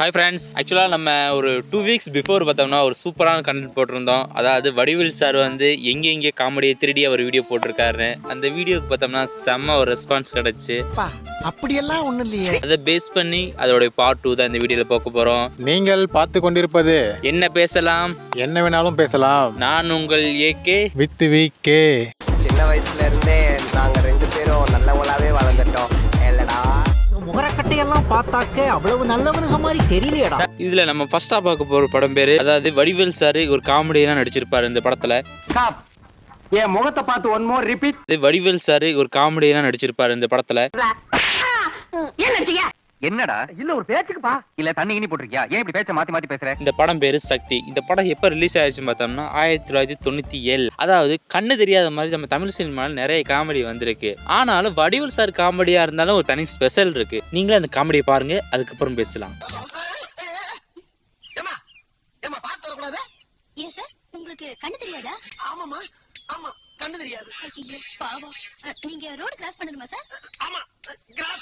Hi friends ஆக்சுவலாக நம்ம ஒரு டூ வீக்ஸ் பிஃபோர் பார்த்தோம்னா ஒரு சூப்பரான கண்டென்ட் போட்டிருந்தோம். அதாவது வடிவேல் சார் வந்து எங்கே எங்கே காமெடியை திருடி அவர் வீடியோ போட்டிருக்காரு அந்த வீடியோக்கு பார்த்தோம்னா செம்ம ஒரு ரெஸ்பான்ஸ் கிடச்சி. அப்பா அப்படியெல்லாம் ஒண்ணும் இல்லையே. அதை பேஸ் பண்ணி அதோடைய பார்ட் டூ தான் இந்த வீடியோவில் பார்க்க போகிறோம் நீங்கள் பார்த்து கொண்டிருப்பது என்ன பேசலாம்? என்ன வேணாலும் பேசலாம். நான் உங்கள் ஏகே வித் வி கே சின்ன வயசுல இருந்தே நாங்க ரெண்டு பேரும் நல்லவங்களாவே முகரக்கட்டையெல்லாம் பார்த்தாக்க அவ்வளவு நல்லவனுங்க மாதிரி தெரியலையடா. இதில் நம்ம ஃபர்ஸ்ட்டாக பார்க்க போகிற படம் பேர் அதாவது வடிவேல் சார் ஒரு காமெடியெல்லாம் நடிச்சிருப்பாரு இந்த படத்தில். ஸ்டாப் என் முகத்தை பார்த்து ஒன் மோர் ரிப்பீட் இது வடிவேல் சார் ஒரு காமெடியெல்லாம் நடிச்சிருப்பாரு இந்த படத்தில். என்னடா? இல்ல ஒரு பேச்சுக்குப்பா. இல்ல தண்ணி இனி போட்டிருக்கியா? ஏன் இப்படி பேச்ச மாத்தி மாத்தி பேசுற? இந்த படம் பேரு சக்தி. இந்த படம் எப்போ ரிலீஸ் ஆயிடுச்சுன்னு பார்த்தோம்னா ஆயிரத்தி தொள்ளாயிரத்தி தொண்ணூற்றி ஏழு. அதாவது கண்ணு தெரியாத மாதிரி நம்ம தமிழ் சினிமாவில் நிறைய காமெடி வந்திருக்கு. ஆனாலும் வடிவல் சார் காமெடியாக இருந்தாலும் ஒரு தனி ஸ்பெஷல் இருக்கு. நீங்களும் அந்த காமெடியை பாருங்க அதுக்கப்புறம் பேசலாம். ஏமா ஏமா பார்த்து வரக்கூடாது? ஏன் சார்? உங்களுக்கு கண்ணு தெரியாதா? ஆமாமா ஆமா கண்ணு தெரியாது. நீங்க ரோடு கிராஸ் பண்ணணுமா சார்? ஆமா.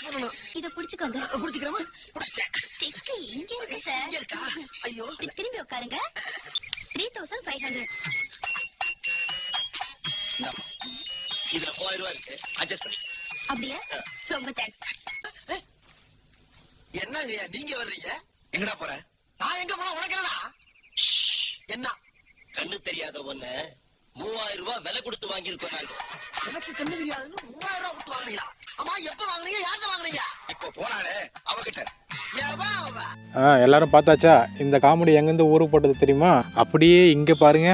பண்ணணும் இத புடிச்சுக்கோங்க. புடிச்சுக்கிறமா? இங்க இருக்கு சார் இங்க இருக்கா? ஐயோ. திரும்பி உட்காருங்க. த்ரீ தௌசண்ட் ஃபைவ் ஹண்ட்ரட் இதுல மூவாயிரம் ரூபாய் இருக்கு. அட்ஜஸ்ட் பண்ணி. அப்படியா? ரொம்ப தேங்க்ஸ் என்னங்க நீங்க வர்றீங்க? எங்கடா போற? நான் எங்க போனா உனக்கு என்னடா? என்ன? கண்ணு தெரியாத ஒண்ணு மூவாயிரம் ரூபாய் விலை கொடுத்து வாங்கியிருக்கோம் நாங்க. எனக்கு கண்ணு தெரியாதுன்னு மூவாயிரம் ரூபாய் கொடுத்து வாங்குனீங்களா? எல்லாரும் பார்த்தாச்சா? இந்த காமெடி எங்கேருந்து ஊருக்கு போட்டது தெரியுமா? அப்படியே இங்கே பாருங்க.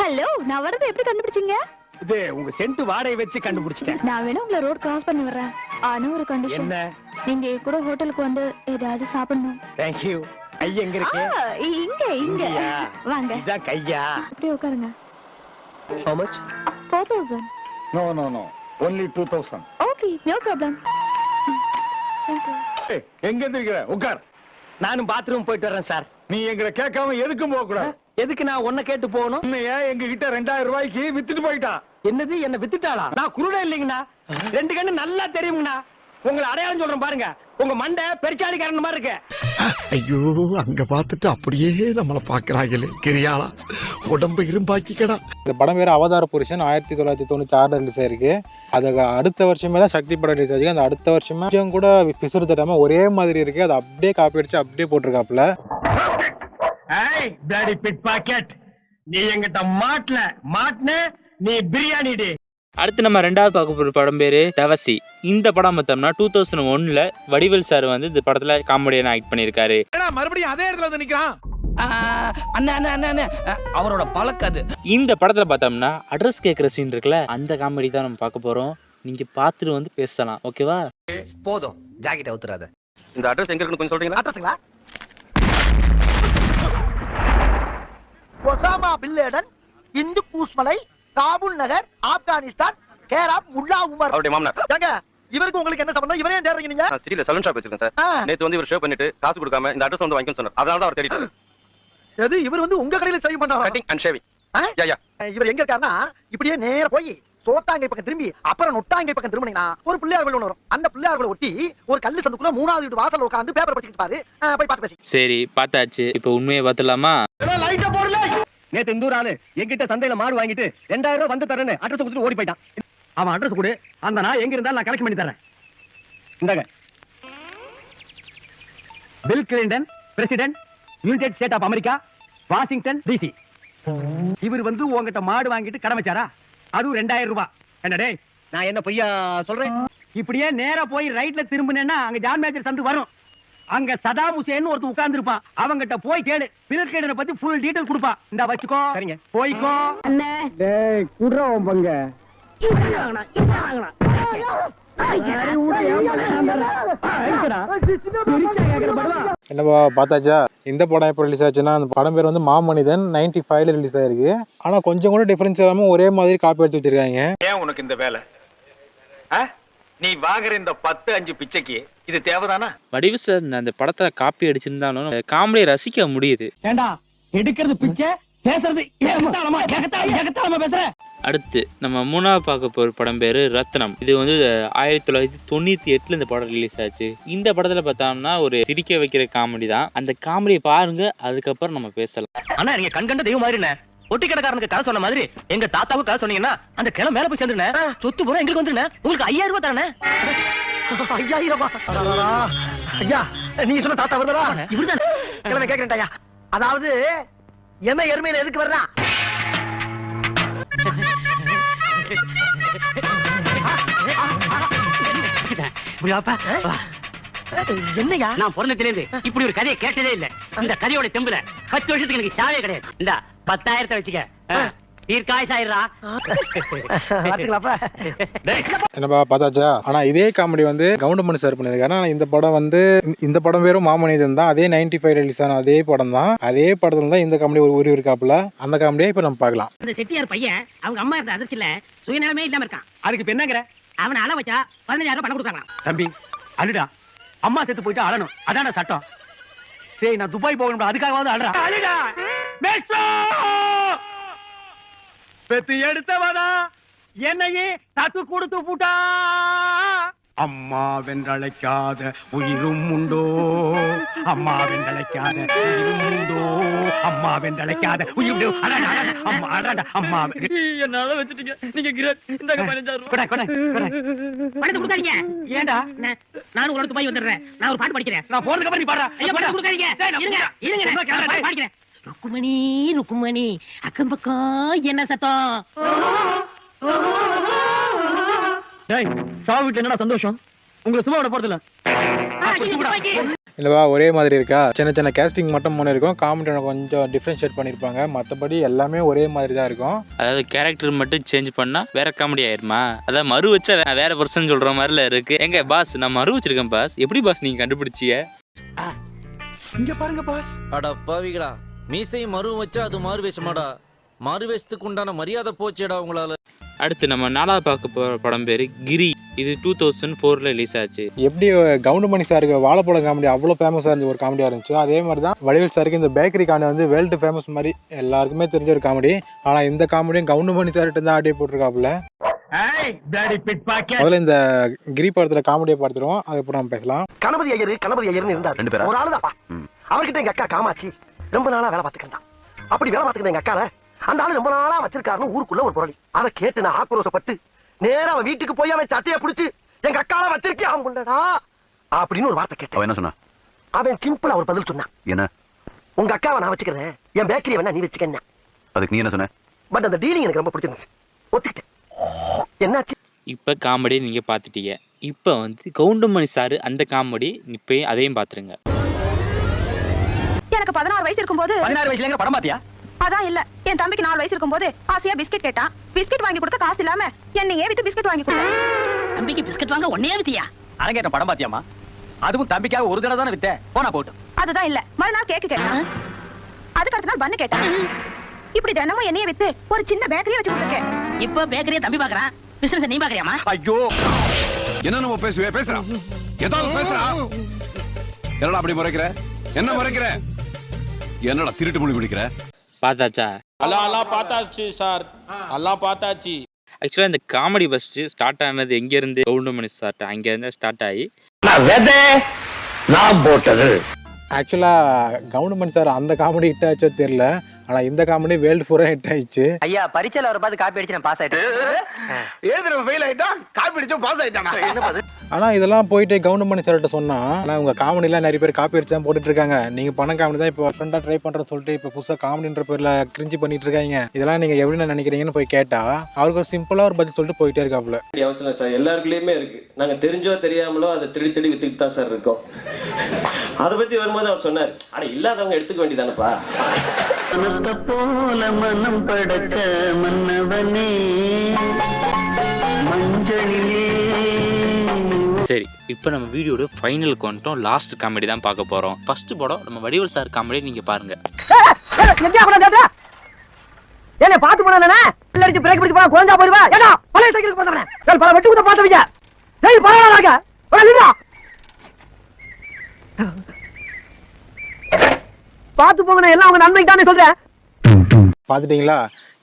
ஹலோ நான் வரதை எப்படி கண்டுபிடிச்சீங்க? இது உங்க சென்ட் வாடகை வச்சு கண்டுபிடிச்சிட்டேன். நான் வேணும் உங்களை ரோட் கிராஸ் பண்ணி வர்றேன் ஆனா ஒரு கண்டிஷன் என்ன? நீங்க கூட ஹோட்டலுக்கு வந்து ஏதாவது சாப்பிடணும். தேங்க்யூ கை எங்க இருக்கு? இங்க இங்க. இங்கயா? வாங்க. இதான் கையா? அப்படியே உட்காருங்க. How much? Four thousand No, no, no. Only 2000. Okay no problem ஏய், எங்க எந்திரிக்கிற உட்கார். நானும் பாத்ரூம் போயிட்டு வரேன் சார். நீ எங்களை கேட்காம எதுக்கும் போக கூடாது எதுக்கு நான் உன்னை கேட்டு போகணும்? உன்னைய எங்க கிட்ட ரெண்டாயிரம் ரூபாய்க்கு வித்துட்டு போயிட்டான். என்னது என்ன வித்துட்டாளா? நான் குருடே இல்லைங்கண்ணா. ரெண்டு கண்ணு நல்லா தெரியுங்கண்ணா. உங்களை அடையாளம் சொல்றேன் பாருங்க. உங்க மண்டை பெருச்சாடிக்காரன் மாதிரி இருக்கு. ஐயோ அங்க பார்த்துட்டு அப்படியே நம்மள பாக்குறாங்களே கிரியாளா? உடம்பு இரும்பாக்கிக்கடா. இந்த படம் பேர் அவதார புருஷன் ஆயிரத்தி தொள்ளாயிரத்தி தொண்ணூற்றி ஆறு ரிலீஸ் ஆயிருக்கு. அதுக்கு அடுத்த வருஷமே தான் சக்தி படம் ரிலீஸ் ஆயிருக்கு அந்த அடுத்த வருஷமே கூட பிசுறு தட்டாம ஒரே மாதிரி இருக்கு. அதை அப்படியே காப்பி அடிச்சு அப்படியே போட்டிருக்காப்புல. ஏய் பிளாடி பிட் பாக்கெட் நீ எங்கிட்ட மாட்டல மாட்டின நீ பிரியாணி டே அடுத்து நம்ம ரெண்டாவது பார்க்க போகிற படம் பேர் தவசி. இந்த படம் பார்த்தோம்னா டூ தௌசண்ட் ஒன்ல வடிவேல் சார் வந்து இந்த படத்தில் காமெடியான ஆக்ட் பண்ணியிருக்காரு. மறுபடியும் அதே இடத்துல வந்து நிக்கிறான்? அண்ணா அண்ணா அண்ணா அண்ணா. அஹ், அவரோட பழக்கம் அது. இந்த படத்துல பார்த்தோம்னா அட்ரஸ் கேட்குற சீன் இருக்குல்ல அந்த காமெடி தான் நம்ம பார்க்க போறோம். நீங்க பார்த்துட்டு வந்து பேசலாம் ஓகேவா போதும். ஜாக்கெட் அவுத்துறாத இந்த அட்ரஸ் எங்க இருக்குன்னு கொஞ்சம் சொல்றீங்களா? அட்ரஸுங்களா? ஒசாமா பில்லேடன் இந்து கூஸ்மலை காபூல் நகர் ஆப்கானிஸ்தான் கேராப் முல்லா உமர். அவருடைய மாமனார். ஏங்க இவருக்கு உங்களுக்கு என்ன சம்பந்தம்? இவரே ஏன் தேடுறீங்க நீங்க? நான் சிட்டில சலூன் ஷாப் வச்சிருக்கேன் சார். நேத்து வந்து இவர் ஷேவ் பண்ணிட்டு காசு கொடுக்காம இந்த அட்ரஸ் வந்து வாங்கிக்கணும் சொன்னார். அதனால தான் அவர் தேடிட்டு எது? இவர் வந்து உங்க கடையில சேவ் பண்றாரா? கட்டிங் அண்ட் ஷேவிங் ஆ? யா யா இவர் எங்க இருக்காருன்னா இப்படியே நேர போய் சோத்தாங்கை பக்கம் திரும்பி அப்புறம் நொட்டாங்கை பக்கம் திரும்பினீங்கன்னா ஒரு பிள்ளையார் கோயில் ஒண்ணு வரும். அந்த பிள்ளையார் கோயிலை ஒட்டி ஒரு கல்லு சந்துக்குள்ள மூணாவது வீட்டு வாசல் உட்காந்து பேப்பர் படிச்சுட்டு பாரு போய் பார்த்து பேசி சரி பார்த்தாச்சு. இப்போ உண்மையை பார்த்துலாமா லைட்டா போடல. நேத்து இந்த ஆளு என்கிட்ட சந்தையில மாடு வாங்கிட்டு ரெண்டாயிரம் ரூபாய் வந்து தரேன்னு அட்ரஸ் கொடுத்துட்டு ஓடி போயிட்டான். அவன் அட்ரஸ் கொடு. அந்த நான் எங்க இருந்தாலும் நான் கலெக்ட் பண்ணி தரேன். இந்தாங்க. Bill Clinton president United State of America Washington DC இவர் வந்து உங்ககிட்ட மாடு வாங்கிட்டு கடன் வச்சாரா? அதுவும் ரெண்டாயிரம் ரூபாய். என்னடே நான் என்ன பொய்யா சொல்றேன்? இப்படியே நேரா போய் ரைட்ல திரும்பினேன்னா அங்க ஜான் மேஜர் சந்து வரும். அங்க சதாம் ஹுசேன் ஒருத்தர் உட்கார்ந்து இருப்பான் அவங்கிட்ட போய் கேளு பில் கிளின்டனை பத்தி ஃபுல் டீடைல் கொடுப்பான் இந்த வச்சுக்கோ. சரிங்க. போய்க்கோ. அண்ணே. டேய் குடுறோம் பங்க. என்னப்பா பார்த்தாச்சா? இந்த படம் எப்போ ரிலீஸ் ஆச்சுன்னா அந்த படம் பேர் வந்து மாமனிதன் நைன்டி ஃபைவ்ல ரிலீஸ் ஆயிருக்கு. ஆனால் கொஞ்சம் கூட டிஃபரன்ஸ் இல்லாமல் ஒரே மாதிரி காப்பி அடிச்சு வச்சிருக்காங்க ஏன் உனக்கு இந்த வேலை? நீ வாங்குற இந்த பத்து அஞ்சு பிச்சைக்கு இது தேவைதானா? வடிவு சார் அந்த படத்துல காப்பி அடிச்சிருந்தாலும் காமெடியை ரசிக்க முடியுது. ஏண்டா எடுக்கிறது பிச்சை பேசுறது ஏகத்தாளமா ஏகத்தாளமா ஏகத்தாளமா பேசுற? அடுத்து நம்ம மூணாவது பார்க்க போகிற படம் பேர் ரத்னம். இது வந்து ஆயிரத்தி தொள்ளாயிரத்தி தொண்ணூற்றி எட்டில் இந்த படம் ரிலீஸ் ஆச்சு. இந்த படத்தில் பார்த்தோம்னா ஒரு சிரிக்க வைக்கிற காமெடி தான். அந்த காமெடியை பாருங்க அதுக்கப்புறம் நம்ம பேசலாம். அண்ணா நீங்க கண்கண்ட தெய்வம் மாதிரி ஒட்டி கடைக்காரனுக்கு கதை சொன்ன மாதிரி எங்க தாத்தாவுக்கு கதை சொன்னீங்கன்னா அந்த கிளை மேல போய் சேர்ந்துருனே? சொத்து பூரா எங்களுக்கு வந்துருனே? உங்களுக்கு ஐயாயிரம் ரூபாய் தானே? ஐயாயிரம் ஐயா நீங்க சொன்ன தாத்தா வருதா இவருதான். கிழமை கேட்கிறேன் அதாவது எம எருமையில எதுக்கு வர்றா? என்னையா? நான் பிறந்ததுல இருந்து இப்படி ஒரு கதையை கேட்டதே இல்ல. இந்த கதையோட தெம்புல பத்து வருஷத்துக்கு எனக்கு சாவே கிடையாது. இந்த பத்தாயிரத்தை வச்சுக்க. என்னப்பா பார்த்தாச்சா? ஆனா இதே காமெடி வந்து கவுண்டமணி சார் பண்ணியிருக்காரு. ஆனா இந்த படம் வந்து இந்த- படம் பேரும் மாமனிதன் தான். அதே நைன்டி ஃபைவ் ரிலீஸ் ஆன அதே படம் தான். அதே படத்துல தான் இந்த காமெடி ஒரு ஒரு இருக்காப்புல. அந்த காமெடியை இப்போ நம்ம பார்க்கலாம். இந்த செட்டியார் பையன் அவங்க அம்மா இருந்த அதிர்ச்சியில சுயநலமே இல்லாம இருக்கான். அதுக்கு இப்ப என்னங்கிற? அவனை அள வச்சா பதினஞ்சாயிரம் பணம் கொடுத்தாங்க தம்பி அழுடா. அம்மா செத்து போயிட்டு அழணும். அதான சட்டம். சரி நான் துபாய் போகணும் அதுக்காகவாவது அழுறா அழுடா. மேஸ்ட்ரோ பெத்து எடுத்தவனா என்னையே தத்து கொடுத்து புட்டா? அம்மா வென்றழைக்காத உயிரும் உண்டோ? அம்மா வென்றழைக்காத உயிரும் உண்டோ? அம்மா வென்றழைக்காத உயிர் உண்டோ? அடடா, அடடா, அம்மா அடடா, அம்மா. என்னால வச்சுட்டீங்க. நீங்க கிரேட் இந்த பதினஞ்சாயிரம் கொடா, கொடா, கொடா. பணத்தை கொடுக்காதீங்க. நான் நானும் உங்களோட துபாய் வந்துடுறேன். நான் ஒரு பாட்டு படிக்கிறேன். நான் போறதுக்கு அப்புறம் நீ பாடுறா. ஐயா பணத்தை கொடுக்காதீங்க. இருங்க. இருங்க. படிக்கிறேன். ருக்குமணி ருக்குமணி அக்கம் பக்கம் என்ன சத்தம்? டேய் சாவு வீட்டுல என்னடா சந்தோஷம்? உங்களை சும்மா விட போறது இல்ல ஆ, இது துபாய்க்கு. இல்லைவா ஒரே மாதிரி இருக்கா? சின்ன சின்ன கேஸ்டிங் மட்டும் மூணு இருக்கும். காமெடி கொஞ்சம் டிஃப்ரென்ஷியேட் பண்ணியிருப்பாங்க மற்றபடி எல்லாமே ஒரே மாதிரி தான் இருக்கும். அதாவது கேரக்டர் மட்டும் சேஞ்ச் பண்ணா வேற காமெடி ஆயிருமா? அதாவது மறு வச்சா வேற பர்சன் சொல்ற மாதிரில இருக்கு. எங்க பாஸ் நான் மறு வச்சிருக்கேன் பாஸ் எப்படி பாஸ் நீங்க கண்டுபிடிச்சீங்க இங்க பாருங்க பாஸ் அட பாவிகளா. மீசை மறு வச்சா அது மாறு வேஷமாடா மாறு வேஷத்துக்கு உண்டான மரியாதை போச்சேடா உங்களால. அடுத்து நம்ம நாலாவது பார்க்க போற படம் பேரு கிரி. இது டூ தௌசண்ட் ஃபோர்ல ரிலீஸ் ஆச்சு. எப்படி கவுண்டமணி சாருக்கு வாழைப்பழம் காமெடி அவ்வளோ ஃபேமஸாக இருந்த ஒரு காமெடியாக இருந்துச்சு. அதே மாதிரி தான் வடிவேல் சாருக்கு இந்த பேக்கரி காமெடி வந்து வேர்ல்டு ஃபேமஸ் மாதிரி எல்லாருக்குமே தெரிஞ்ச ஒரு காமெடி ஆனால் இந்த காமெடியும் கவுண்டமணி சார்கிட்ட தான் ஆடியே போட்டிருக்காப்புல. முதல்ல இந்த கிரி படத்தில் காமெடியை பார்த்துருவோம். அதுக்கப்புறம் நம்ம பேசலாம். கணபதி ஐயர் கணபதி ஐயர்னு இருந்தார். ரெண்டு பேரும் ஒரு ஆளுதாப்பா அவர்கிட்ட எங்க அக்கா காமாச்சி ரொம்ப நாளா வேலை பார்த்துக்கிட்டான் அப்படி வேலை பார்த்துக்கிட்ட எங்க அக்கால அந்த ஆளு ரொம்ப நாளா வச்சிருக்காருன்னு ஊருக்குள்ள ஒரு பொருள். அதை கேட்டு நான் ஆக்ரோஷப்பட்டு நேரா அவன் வீட்டுக்கு போய் அவன் சட்டையை பிடிச்சு எங்க அக்கால வச்சிருக்கேன் அவன் கொண்டடா அப்படின்னு ஒரு வார்த்தை கேட்டேன். என்ன சொன்னா அவன் சிம்பிளா ஒரு பதில் சொன்னான். என்ன? உங்க அக்காவை நான் வச்சுக்கிறேன் என் பேக்கரி வேணா நீ வச்சுக்க அதுக்கு நீ என்ன சொன்ன? பட் அந்த டீலிங் எனக்கு ரொம்ப பிடிச்சிருந்துச்சு. ஒத்துக்கிட்டேன். என்னாச்சு? இப்போ காமெடி நீங்க பார்த்துட்டீங்க. இப்போ வந்து கவுண்டமணி சார் அந்த காமெடி இப்போ அதையும் பார்த்துருங்க. பதினாறு வயசு இருக்கும்போது பதினாறு வயசுல படம் பாத்தியா? அதான் இல்ல. என் தம்பிக்கு நாலு வயசு இருக்கும்போது ஆசையா பிஸ்கட் கேட்டான். பிஸ்கட் வாங்கி கொடுக்க காசு இல்லாம என்னையே வித்து பிஸ்கட் வாங்கி கொடுத்தேன். தம்பிக்கு பிஸ்கட் வாங்க ஒன்னே வித்தியா? அரங்கேற்ற படம் பாத்தியாமா அதுவும் தம்பிக்காக ஒரு தடவை தானே வித்த போனா போட்டு அதுதான் இல்ல. மறுநாள் கேக்கு கேட்டான். அதுக்கு அடுத்த நாள் பண்ணு கேட்டான். இப்படி தினமும் என்னைய வித்து ஒரு சின்ன பேக்கரியே வச்சு கொடுத்துருக்கேன். இப்போ பேக்கரியை தம்பி பாக்குறான். பிசினஸ் நீ பாக்குறியாமா ஐயோ. என்ன நம்ம பேசுவே பேசுறான் ஏதாவது பேசுறா? என்னடா அப்படி முறைக்கிற? என்ன முறைக்கிற? என்னடா திருட்டு மொழி பிடிக்கிற? பார்த்தாச்சா? எல்லாம் எல்லாம் பார்த்தாச்சு சார். எல்லாம் பார்த்தாச்சு. ஆக்சுவலாக இந்த காமெடி ஃபஸ்ட்டு ஸ்டார்ட் ஆனது எங்கேருந்து? கவுண்டமணி ஸ்டார்ட் அங்கேருந்து ஸ்டார்ட் ஆகி. நான் விதை? நான் போட்டது. ஆக்சுவலாக கவுண்டமணி சார் அந்த காமெடி ஹிட் ஆச்சோ தெரியல. ஆனால் இந்த காமெடி வேர்ல்டு ஃபுல்லாக ஹிட் ஆயிடுச்சு. ஐயா பரீட்சையில ஒரு பார்த்து காப்பி அடிச்சு நான் பாஸ் ஆயிட்டேன். எழுதுறவன் ஃபெயில் ஆயிட்டான்? காப்பி அடிச்சும் பாஸ் ஆயிட்டானா? என்ன பாது ஆனால் இதெல்லாம் போயிட்டு கவுண்டமணி சார்கிட்ட சொன்னா ஆனால் உங்கள் காமெடிலாம் நிறைய பேர் காப்பி அடிச்சு தான் போட்டுட்டு இருக்காங்க நீங்கள் பண்ண காமெடி தான் இப்போ ஃப்ரெண்டாக ட்ரை பண்ணுறேன்னு சொல்லிட்டு இப்போ புதுசாக காமெடின்ற பேரில் கிரிஞ்சு பண்ணிட்டு இருக்காங்க. இதெல்லாம் நீங்கள் எப்படி நினைக்கிறீங்கன்னு போய் கேட்டா அவருக்கு ஒரு சிம்பிளாக ஒரு பதில் சொல்லிட்டு போயிட்டே அவசியம் இல்லை சார். எல்லாருக்குள்ளேயுமே இருக்கு. நாங்க தெரிஞ்சோ தெரியாமலோ அதை திருடி திருடி வித்துக்கிட்டு தான் சார் இருக்கோம். அதை பத்தி வரும்போது அவர் சொன்னார் ஆனா இல்லாதவங்க எடுத்துக்க வேண்டியதானப்பா? போல மனம் படைத்த மன்னவனே. மஞ்சளிலே. சரி இப்போ நம்ம வீடியோட ஃபைனலுக்கு வந்துட்டோம். லாஸ்ட் காமெடி தான் பார்க்க போகிறோம் ஃபர்ஸ்ட் படம் நம்ம வடிவல் சார் காமெடி நீங்கள் பாருங்க. என்ன பாத்து போனா அடிச்சு பிரேக் பிடிச்சு போனா குழஞ்சா போயிருவா ஏடா பழைய சைக்கிள் போனவனே ஏய் பல வெட்டு கூட பாத்தவங்க ஏய் பரவாயில்லைங்க வரலடா பாத்து போங்கண்ணே எல்லாம் உங்க நன்மைக்கு தானே சொல்றேன். பார்த்துட்டீங்களா?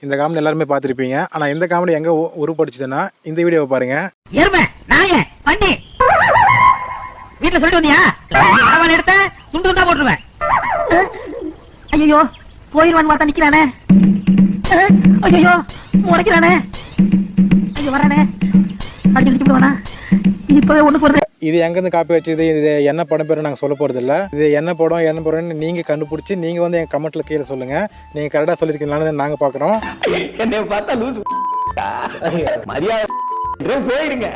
இந்த காமெடி எல்லாருமே பார்த்துருப்பீங்க. ஆனால் இந்த காமெடி எங்கே உருப்படுச்சுதுன்னா இந்த வீடியோவை பாருங்க. எருமை நாய வீட்டுல சொல்லிட்டு வந்தியா? எடுத்த துண்டு துண்டா போட்டுருவேன். ஐயோ போயிருவான்னு பார்த்தா நிக்கிறானே. ஐயோ முறைக்கிறானே. ஐயோ வரானே நிக்க வேணா இப்பவே ஒண்ணு போறது இது எங்கேருந்து காப்பி வச்சது? இது என்ன படம் பேரும் நாங்கள் சொல்ல போகிறது இல்லை இது என்ன படம் என்ன படம்னு நீங்கள் கண்டுபிடிச்சி நீங்கள் வந்து எங்கள் கமெண்ட்டில் கீழே சொல்லுங்கள் நீங்கள் கரெக்டாக சொல்லியிருக்கீங்களான்னு நாங்கள் பார்க்குறோம். என்னை பார்த்தா லூஸ் மரியாதை. போயிடுங்க.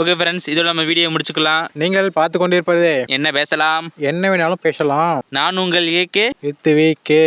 ஓகே ஃப்ரெண்ட்ஸ் இதோட நம்ம வீடியோ முடிச்சுக்கலாம். நீங்கள் பார்த்து கொண்டிருப்பது என்ன பேசலாம்? என்ன வேணாலும் பேசலாம். நான் உங்கள் ஏகே வித் வி கே